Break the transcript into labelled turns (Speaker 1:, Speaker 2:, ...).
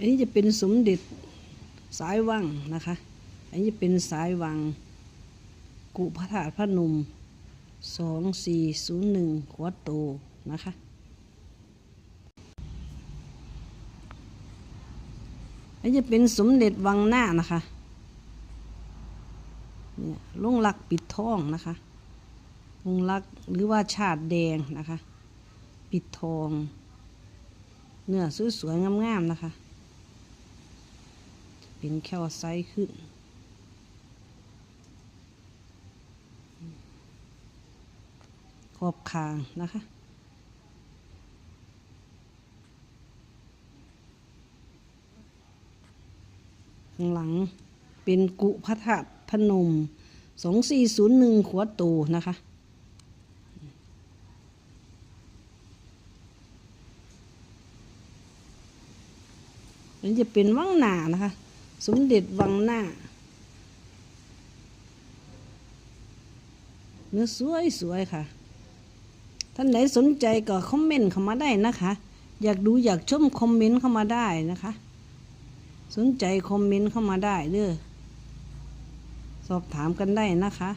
Speaker 1: อันนี้จะเป็นสมเด็จสายวังนะคะ อันนี้จะเป็นสายวัง กุพระธาตุพระนมสองสี่ศูนย์หนึ่งหัวโตนะคะอันนี้จะเป็นสมเด็จวังหน้านะคะเนี่ยลงหลักปิดทองนะคะลงหลักหรือว่าชาติแดงนะคะ ปิดทอง เนื้อสวยๆงามๆนะคะ เป็นแค่ไซส์ขึ้น ขอบคางนะคะข้างหลังเป็นกุพระธพนมสองสี่ศูนย์หนึ่งขวดตูนะคะอันนี้จะเป็นวังหนานะคะ สมเด็จวังหน้า เนื้อสวยสวยๆค่ะ ท่านไหนสนใจก็คอมเมนต์เข้ามาได้นะคะ อยากดูอยากชมคอมเมนต์เข้ามาได้นะคะ สนใจคอมเมนต์เข้ามาได้เด้อสอบถามกันได้นะคะ